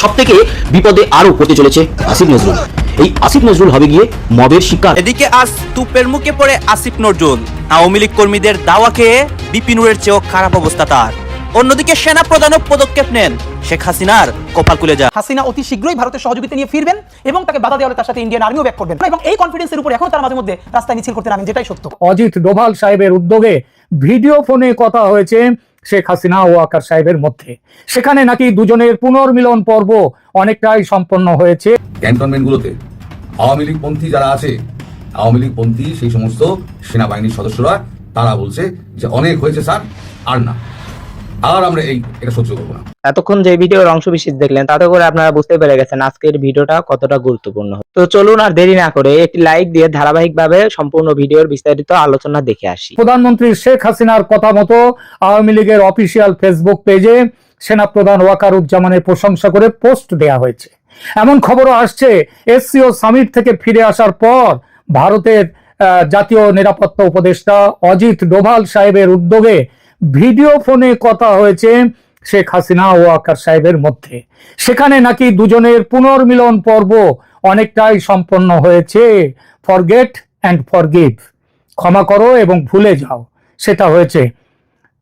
সব থেকে বিপদে আরও পড়তে চলেছে আসিফ নজরুল। এই আসিফ নজরুল হবে গিয়ে মবের শিকার। এদিকে আজ তুপের মুখে পড়ে আসিফ নজরুল। আওয়ামী লীগ কর্মীদের দাওয়া খেয়ে বিপিনুরের চেয়েও খারাপ অবস্থা তার। অন্যদিকে সেনা প্রধানও পদক্ষেপ নেন শেখ হাসিনার কপাল খুলে যায় হাসিনা অতি শীঘ্রই ভারতের সহযোগিতা নিয়ে ফিরবেন এবং তাকে বাধা দেওয়ালে তার সাথে ইন্ডিয়ান আর্মিও ব্যাক করবেন। এবং এই কনফিডেন্সের উপর এখন তার মাঝে মধ্যে রাস্তায় মিছিল করতে নামেন যেটাই সত্য। অজিত ডোভাল সাহেবের উদ্যোগে ভিডিও ফোনে কথা হয়েছে। শেখ হাসিনা ও আকার সাহেবের মধ্যে। সেখানে নাকি দুজনের পুনর্মিলন পর্ব অনেকটাই সম্পন্ন হয়েছে। ক্যান্টনমেন্টগুলোতে আওয়ামী লীগ পন্থী যারা আছে, আওয়ামী লীগ পন্থী, সেই সমস্ত সেনাবাহিনীর সদস্যরা, তারা বলছে যে অনেক হয়েছে স্যার, আর না। আর আমরা এই এটা সহ্য করব না। এতক্ষণ যে ভিডিওর অংশ বিশেষ দেখলেন তাতে করে আপনারা বুঝতে পেরে গেছেন আজকের ভিডিওটা কতটা গুরুত্বপূর্ণ। তো চলুন আর দেরি না করে একটি লাইক দিয়ে ধারাবাহিকভাবে সম্পূর্ণ ভিডিওর বিস্তারিত আলোচনা দেখে আসি। প্রধানমন্ত্রী শেখ হাসিনার কথা মতো আওয়ামী লীগের অফিসিয়াল ফেসবুক পেজে সেনাপ্রধান ওয়াকারুজ্জামানের প্রশংসা করে পোস্ট দেয়া হয়েছে। এমন খবরও আসছে এসসিও সামিট থেকে ফিরে আসার পর ভারতের আহ, জাতীয় নিরাপত্তা উপদেষ্টা অজিত ডোভাল সাহেবের উদ্যোগে ভিডিও ফোনে কথা হয়েছে শেখ হাসিনা ও আকার সাহেবের মধ্যে। সেখানে নাকি দুজনের পুনর্মিলন পর্ব অনেকটাই সম্পন্ন হয়েছে। ফরগেট অ্যান্ড ফরগিভ ক্ষমা করো এবং ভুলে যাও, সেটা হয়েছে।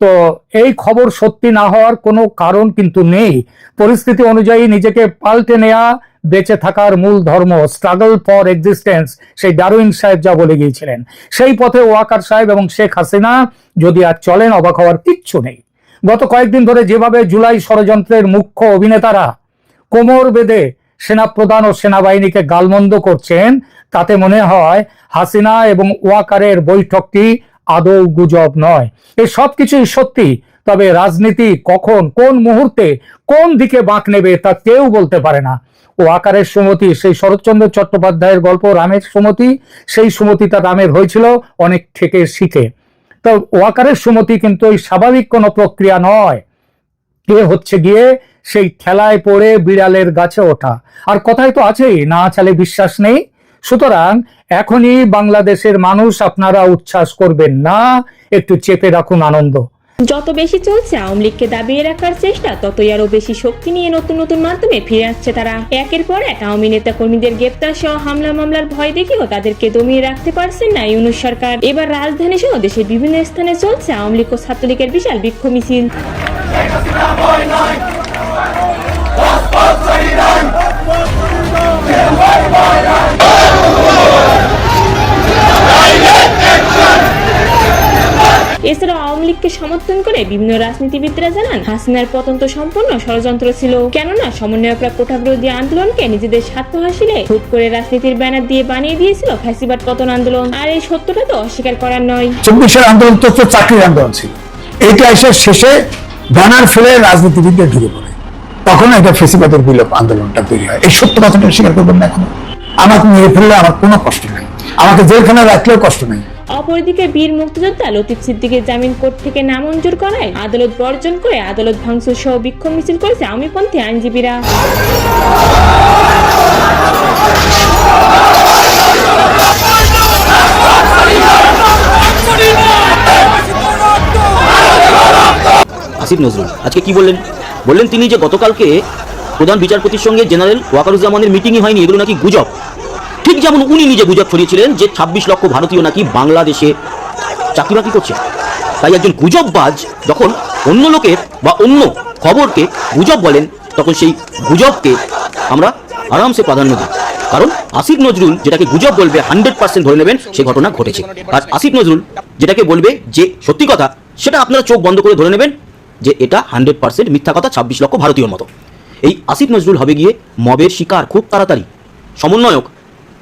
তো এই খবর সত্যি না হওয়ার কোনো কারণ কিন্তু নেই। পরিস্থিতি অনুযায়ী নিজেকে পাল্টে নেয়া বেঁচে থাকার মূল ধর্ম স্ট্রাগল ফর এক্সিস্টেন্স সেই ডারুইন সাহেব যা বলে গিয়েছিলেন। সেই পথে ওয়াকার সাহেব এবং শেখ হাসিনা যদি আর চলেন, অবাক হওয়ার কিচ্ছু নেই। গত কয়েকদিন ধরে যেভাবে জুলাই ষড়যন্ত্রের মুখ্য অভিনেতারা কোমর বেঁধে সেনাপ্রধান ও সেনাবাহিনীকে গালমন্দ করছেন, তাতে মনে হয় হাসিনা এবং ওয়াকারের বৈঠকটি আদৌ গুজব নয়। এই সব কিছুই সত্যি, তবে রাজনীতি কখন, কোন মুহূর্তে কোন দিকে বাঁক নেবে তা কেউ বলতে পারে না। ও আকারের সুমতি, সেই শরৎচন্দ্র চট্টোপাধ্যায়ের গল্প, রামের সুমতি, সেই সুমতিটা রামের হয়েছিল অনেক থেকে শিখে। তো ওয়াকারের সুমতি কিন্তু ওই স্বাভাবিক কোনো প্রক্রিয়া নয়। কে হচ্ছে গিয়ে সেই খেলায় পড়ে বিড়ালের গাছে ওঠা। আর কথাই তো আছেই, না চালে বিশ্বাস নেই। সুতরাং এখনই বাংলাদেশের মানুষ আপনারা উচ্ছ্বাস করবেন না, একটু চেপে রাখুন আনন্দ। যত বেশি চলছে, আওয়ামী লীগকে দাবিয়ে রাখার চেষ্টা, ততই আরও বেশি শক্তি নিয়ে নতুন নতুন মাধ্যমে ফিরে আসছে তারা। একের পর এক আওয়ামী নেতা কর্মীদের গ্রেপ্তার সহ হামলা মামলার ভয় দেখেও তাদেরকে দমিয়ে রাখতে পারছেন না ইউনুস সরকার। এবার রাজধানী সহ দেশের বিভিন্ন স্থানে চলছে আওয়ামী লীগ ও ছাত্রলীগের বিশাল বিক্ষোভ মিছিল। এছাড়া আওয়ামী লীগকে সমর্থন করে বিভিন্ন রাজনীতিবিদরা জানান, হাসিনার পতন তো সম্পূর্ণ ষড়যন্ত্র ছিল। কেননা সমন্বয়করা কোটা বিরোধী আন্দোলনকে নিজেদের স্বার্থ হাসিলে হুট করে রাজনীতির ব্যানার দিয়ে বানিয়ে দিয়েছিল ফ্যাসিবাদ পতন আন্দোলন। আর এই সত্যটা তো অস্বীকার করার নয়। চব্বিশের আন্দোলন তো চাকরির আন্দোলন ছিল। এইটা এসে শেষে ব্যানার ফেলে রাজনীতিবিদদের ঢুকে পড়ে। তখন এটা ফেসিবাদের বিলোপ আন্দোলনটা তৈরি হয়। এই সত্য কথাটা স্বীকার করবেন না এখন। আমাকে নিয়ে ফেললে আমার কোনো কষ্ট নেই। আমাকে জেলখানে রাখলেও কষ্ট নেই। অপরদিকে বীর মুক্তিযোদ্ধা লতিফ সিদ্দিকের জামিন কোর্ট থেকে নামঞ্জুর করায় আদালত বর্জন করে আদালত ভাঙচুর সহ বিক্ষোভ মিছিল করেছে আওয়ামীপন্থী আইনজীবীরা। আসিফ নজরুল, আজকে কি বললেন? বললেন তিনি যে গতকালকে প্রধান বিচারপতির সঙ্গে জেনারেল ওয়াকারুজ্জামানের মিটিংই হয়নি, এগুলো নাকি গুজব। ঠিক যেমন উনি নিজে গুজব ছড়িয়েছিলেন যে ছাব্বিশ লক্ষ ভারতীয় নাকি বাংলাদেশে চাকরি বাকরি করছে। তাই একজন গুজববাজ যখন অন্য লোকের বা অন্য খবরকে গুজব বলেন, তখন সেই গুজবকে আমরা আরামসে প্রাধান্য দিই। কারণ আসিফ নজরুল যেটাকে গুজব বলবে হান্ড্রেড পার্সেন্ট ধরে নেবেন সেই ঘটনা ঘটেছে। আর আসিফ নজরুল যেটাকে বলবে যে সত্যি কথা, সেটা আপনারা চোখ বন্ধ করে ধরে নেবেন যে এটা হান্ড্রেড পার্সেন্ট মিথ্যা কথা ছাব্বিশ লক্ষ ভারতীয়র মতো। এই আসিফ নজরুল হবে গিয়ে মবের শিকার খুব তাড়াতাড়ি। সমন্বয়ক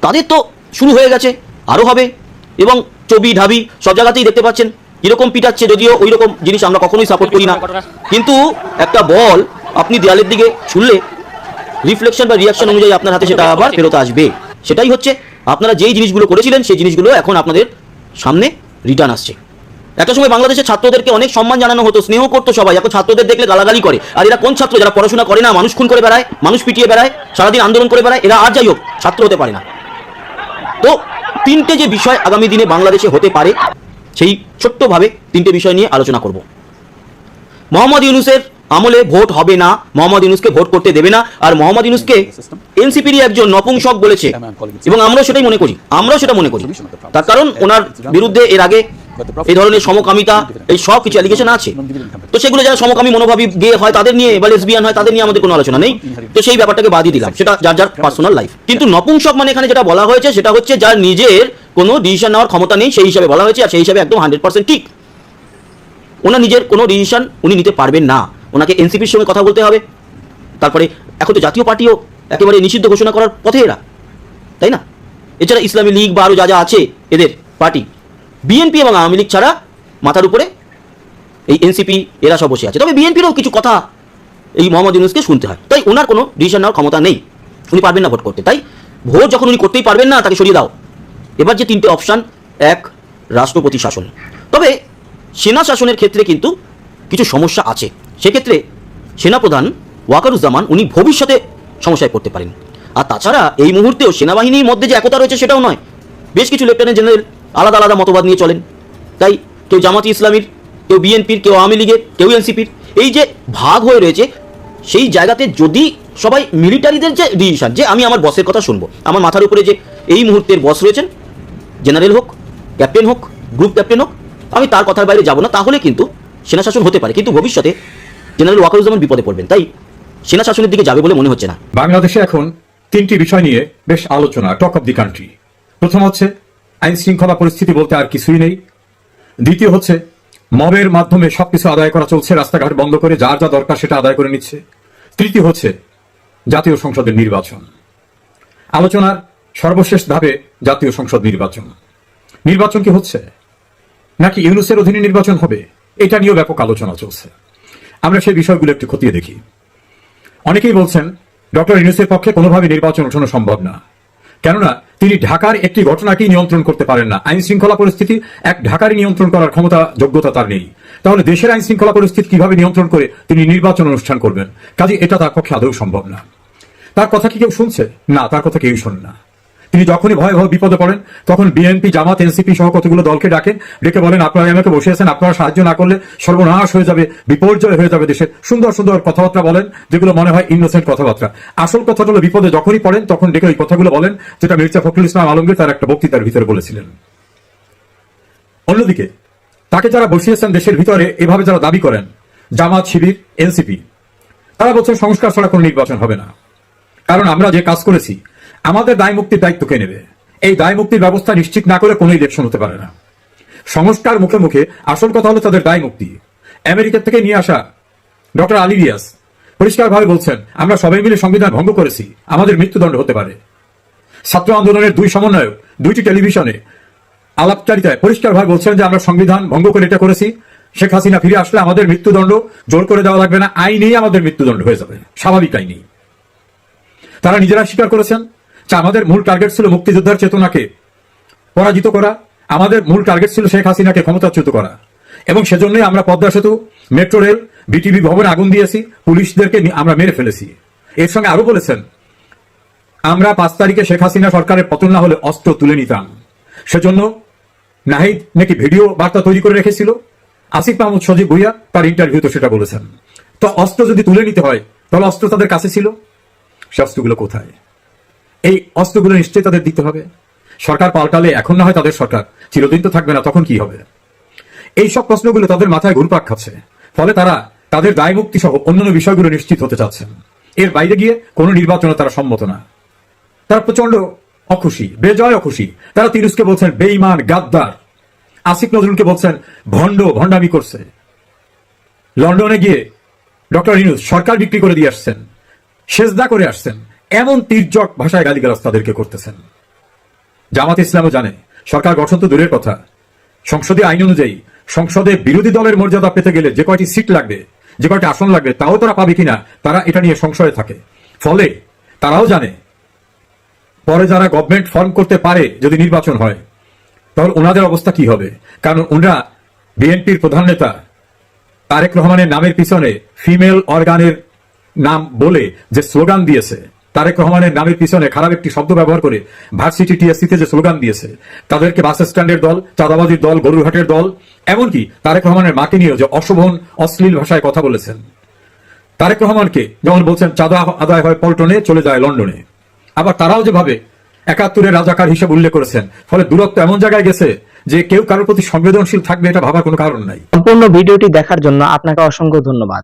তাদের তো শুরু হয়ে গেছে আরও হবে। এবং চবি ঢাবি সব জায়গাতেই দেখতে পাচ্ছেন এরকম পিটাচ্ছে যদিও ওই রকম জিনিস আমরা কখনোই সাপোর্ট করি না। কিন্তু একটা বল আপনি দেয়ালের দিকে ছুড়লে রিফ্লেকশন বা রিয়াকশন অনুযায়ী আপনার হাতে সেটা আবার ফেরত আসবে। সেটাই হচ্ছে, আপনারা যেই জিনিসগুলো করেছিলেন সেই জিনিসগুলো এখন আপনাদের সামনে রিটার্ন আসছে। একটা সময় বাংলাদেশের ছাত্রদেরকে অনেক সম্মান জানানো হতো, স্নেহ করতো সবাই, এখন ছাত্রদের দেখলে গালাগালি করে। আর এরা কোন ছাত্র, যারা পড়াশোনা করে না, মানুষ খুন করে বেড়ায়, মানুষ পিটিয়ে বেড়ায়, সারাদিন আন্দোলন করে বেড়ায়, এরা আর যাই হোক, ছাত্র হতে পারে না। তো তিনটে যে বিষয় আগামী দিনে বাংলাদেশে হতে পারে, সেই ছোট্টভাবে তিনটে বিষয় নিয়ে আলোচনা করব। মোহাম্মদ ইউনুসের আমলে ভোট হবে না, মোহাম্মদ ইউনুসকে ভোট করতে দেবে না, আর মোহাম্মদ ইউনুসকে এনসিপির একজন নপুংসক বলেছে। এবং আমরা সেটাই মনে করি, আমরাও সেটা মনে করি। তার কারণ ওনার বিরুদ্ধে এর আগে এই ধরনের সমকামিতা এই সব কিছু অ্যালিগেশন আছে। তো সেগুলো যারা সমকামী মনোভাবী গে হয় তাদের নিয়ে বা লেসবিয়ান হয় তাদের নিয়ে আমাদের কোনো আলোচনা নেই। তো সেই ব্যাপারটাকে বাদই দিলাম। সেটা যার যার পার্সোনাল লাইফ কিন্তু নপুংসক মানে এখানে যেটা বলা হয়েছে সেটা হচ্ছে যার নিজের কোনো ডিসিশন নেওয়ার ক্ষমতা নেই সেই হিসাবে বলা হয়েছে আর সেই হিসাবে একদম হান্ড্রেড পার্সেন্ট ঠিক। ওনার নিজের কোনো ডিসিশন উনি নিতে পারবেন না। ওনাকে এনসিপির সঙ্গে কথা বলতে হবে। তারপরে এখন তো জাতীয় পার্টিও একেবারে নিষিদ্ধ ঘোষণা করার পথে এরা। তাই না? এছাড়া ইসলামী লীগ বা আরও যা যা আছে এদের পার্টি। বিএনপি এবং আওয়ামী লীগ ছাড়া মাথার উপরে এই এনসিপি এরা সব বসে আছে। তবে বিএনপিরও কিছু কথা এই মোহাম্মদ ইউনুসকে শুনতে হয়। তাই ওনার কোনো ডিসিশন নেওয়ার ক্ষমতা নেই। উনি পারবেন না ভোট করতে। তাই ভোট যখন উনি করতেই পারবেন না, তাকে সরিয়ে দাও। এবার যে তিনটে অপশান এক, রাষ্ট্রপতি শাসন। তবে সেনা শাসনের ক্ষেত্রে কিন্তু কিছু সমস্যা আছে। সেক্ষেত্রে সেনাপ্রধান ওয়াকারুজ্জামান উনি ভবিষ্যতে সমস্যায় পড়তে পারেন। আর তাছাড়া এই মুহূর্তেও সেনাবাহিনীর মধ্যে যে একতা রয়েছে সেটাও নয়। বেশ কিছু লেফটেন্যান্ট জেনারেল আলাদা আলাদা মতবাদ নিয়ে চলেন। তাই কেউ জামাতি ইসলামীর, কেউ বিএনপির, কেউ আওয়ামী লীগের, কেউ এনসিপির, এই যে ভাগ হয়ে রয়েছে, সেই জায়গাতে যদি সবাই মিলিটারিদের যে ডিসিশন, যে আমি আমার বসের কথা শুনব, আমার মাথার উপরে যে এই মুহূর্তের বস রয়েছেন, জেনারেল হোক, ক্যাপ্টেন হোক, গ্রুপ ক্যাপ্টেন হোক, আমি তার কথার বাইরে যাব না, তাহলে কিন্তু সেনা শাসন হতে পারে, কিন্তু ভবিষ্যতে জেনারেল ওয়াকারুজ্জামান বিপদে পড়বেন। তাই সেনা শাসনের দিকে যাবে বলে মনে হচ্ছে না। বাংলাদেশে এখন তিনটি বিষয় নিয়ে বেশ আলোচনা, টক অব দি কান্ট্রি। প্রথম হচ্ছে আইন শৃঙ্খলা পরিস্থিতি বলতে আর কিছুই নেই। দ্বিতীয় হচ্ছে, মবের মাধ্যমে সবকিছু আদায় করা চলছে, রাস্তাঘাট বন্ধ করে যার যা দরকার সেটা আদায় করে নিচ্ছে। তৃতীয় হচ্ছে, জাতীয় সংসদের নির্বাচন। আলোচনার সর্বশেষ ধাপে জাতীয় সংসদ নির্বাচন। নির্বাচন কি হচ্ছে? নাকি ইউনুসের অধীনে নির্বাচন হবে? এটা নিয়েও ব্যাপক আলোচনা চলছে। আমরা সেই বিষয়গুলো একটু খতিয়ে দেখি। অনেকেই বলছেন, ডক্টর ইউনুসের পক্ষে কোনোভাবে নির্বাচন ওঠানো সম্ভব না। কেননা তিনি ঢাকার একটি ঘটনাকেই নিয়ন্ত্রণ করতে পারেন না। আইন শৃঙ্খলা পরিস্থিতি, এক ঢাকারই নিয়ন্ত্রণ করার ক্ষমতা, যোগ্যতা তার নেই। তাহলে দেশের আইন শৃঙ্খলা পরিস্থিতি কীভাবে নিয়ন্ত্রণ করে তিনি নির্বাচন অনুষ্ঠান করবেন? কাজে এটা তার পক্ষে আদৌ সম্ভব না। তার কথা কি কেউ শুনছে? না, তার কথা কেউ শোন না। তিনি যখনই ভয় ভয় বিপদে পড়েন, তখন বিএনপি, জামাত, এনসিপি সহ কতগুলো দলকে ডাকেন ডেকে বলেন, আপনারা আমাকে বসে আছেন আপনারা সাহায্য না করলে সর্বনাশ হয়ে যাবে, বিপর্যয় হয়ে যাবে দেশের। সুন্দর সুন্দর কথাবার্তা বলেন, যেগুলো মনে হয় ইনোসেন্ট কথাবার্তা। আসল কথাটা হলো, বিপদে যখনই পড়েন, তখন ডেকে ওই কথাগুলো বলেন, যেটা মির্জা ফখরুল ইসলাম আলমগীর তার একটা বক্তৃতার ভিতরে বলেছিলেন। অন্যদিকে, তাকে যারা বসিয়েছেন দেশের ভিতরে, এভাবে যারা দাবি করেন, জামাত, শিবির, এনসিপি, তারা বলছেন সংস্কার ছাড়া কোনো নির্বাচন হবে না। কারণ আমরা যে কাজ করেছি আমাদের দায় মুক্তির দায়িত্ব কে নেবে? এই দায় মুক্তির ব্যবস্থা নিশ্চিত না করে কোনো ইলেকশন হতে পারে না। সংস্কার মুখে মুখে আসল কথা হলো তাদের দায় মুক্তি আমেরিকা থেকে নিয়ে আসা ডক্টর আলী রিয়াস পরিষ্কারভাবে বলছেন, আমরা সবাই মিলে সংবিধান ভঙ্গ করেছি। আমাদের মৃত্যুদণ্ড হতে পারে। ছাত্র আন্দোলনের দুই সমন্বয়ক, দুইটি টেলিভিশনে আলাপচারিতায় পরিষ্কারভাবে বলছেন যে, আমরা সংবিধান ভঙ্গ করে এটা করেছি। শেখ হাসিনা ফিরে আসলে আমাদের মৃত্যুদণ্ড জোর করে দেওয়া লাগবে না। আইনেই আমাদের মৃত্যুদণ্ড হয়ে যাবে। স্বাভাবিক আইনেই। তারা নিজেরা স্বীকার করেছেন আমাদের মূল টার্গেট ছিল মুক্তিযোদ্ধার চেতনাকে পরাজিত করা। আমাদের মূল টার্গেট ছিল শেখ হাসিনাকে ক্ষমতাচ্যুত করা। এবং সেজন্যই আমরা পদ্মা সেতু, মেট্রো রেল, বিটিভি ভবনে আগুন দিয়েছি, পুলিশদেরকে আমরা মেরে ফেলেছি। এর সঙ্গে আরও বলেছেন, আমরা পাঁচ তারিখে শেখ হাসিনা সরকারের পতন না হলে অস্ত্র তুলে নিতাম। সেজন্য নাহিদ নাকি ভিডিও বার্তা তৈরি করে রেখেছিল। আসিফ মাহমুদ, সজীব ভুইয়া তার ইন্টারভিউতে সেটা বলেছেন। তো অস্ত্র যদি তুলে নিতে হয়, তাহলে অস্ত্র তাদের কাছে ছিল। সে অস্ত্রগুলো কোথায়? এই অস্ত্রগুলো নিশ্চয়ই তাদের দিতে হবে। সরকার পাল্টালে এখন না হয় তাদের সরকার। চিরদিন তো থাকবে না, তখন কি হবে? এই সব প্রশ্নগুলো তাদের মাথায় ঘুরপাক খাচ্ছে। ফলে তারা তাদের দায় মুক্তি সহ অন্যান্য বিষয়গুলো নিশ্চিত হতে চাচ্ছেন। এর বাইরে গিয়ে কোনো নির্বাচনে তারা সম্মত না। তারা প্রচণ্ড অখুশি, বেজয় অখুশি। তারা তিরুসকে বলছেন বেইমান গাদ্দার। আসিফ নজরুলকে বলছেন ভণ্ড, ভণ্ডামি করছে। লন্ডনে গিয়ে ডক্টর ইনুস সরকার বিক্রি করে দিয়ে আসছেন। সেজদা করে আসছেন। এমন তির্যক ভাষায় গালিগালাজ তাদেরকে করতেছেন। জামাত ইসলামও জানে, সরকার গঠন তো দূরের কথা। সংসদে আইন অনুযায়ী, সংসদে বিরোধী দলের মর্যাদা পেতে গেলে যে কয়টি সিট লাগবে, যে কয়টি আসন লাগবে, তাও তারা পাবে কিনা, তারা এটা নিয়ে সংশয়ে থাকে। ফলে, তারাও জানে, পরে যারা গভর্নমেন্ট ফর্ম করতে পারে যদি নির্বাচন হয় তাহলে ওনাদের অবস্থা কি হবে? কারণ ওনারা বিএনপির প্রধান নেতা, তারেক রহমানের নামের পিছনে ফিমেল অর্গানের নাম বলে যে স্লোগান দিয়েছে তারেক রহমানের নামের পিছনে খারাপ একটি শব্দ ব্যবহার করে ভার্সিটি টিএসসিতে যে স্লোগান দিয়েছে, তাদেরকে বাস স্ট্যান্ডের দল, চাঁদাবাজির দল, গরুরহাটের দল, এমনকি তারেক রহমানের মাকে নিয়েও যে অশোভন, অশ্লীল ভাষায় কথা বলেছেন। তারেক রহমানকে যেমন বলছেন, চাঁদা আদায় হয় পল্টনে, চলে যায় লন্ডনে। আবার তারাও যেভাবে একাত্তরের রাজাকার হিসেবে উল্লেখ করেছেন, ফলে দূরত্ব এমন জায়গায় গেছে যে কেউ কারোর প্রতি সংবেদনশীল থাকবে এটা ভাবার কোনো কারণ নাই। সম্পূর্ণ ভিডিওটি দেখার জন্য আপনাকে অসংখ্য ধন্যবাদ।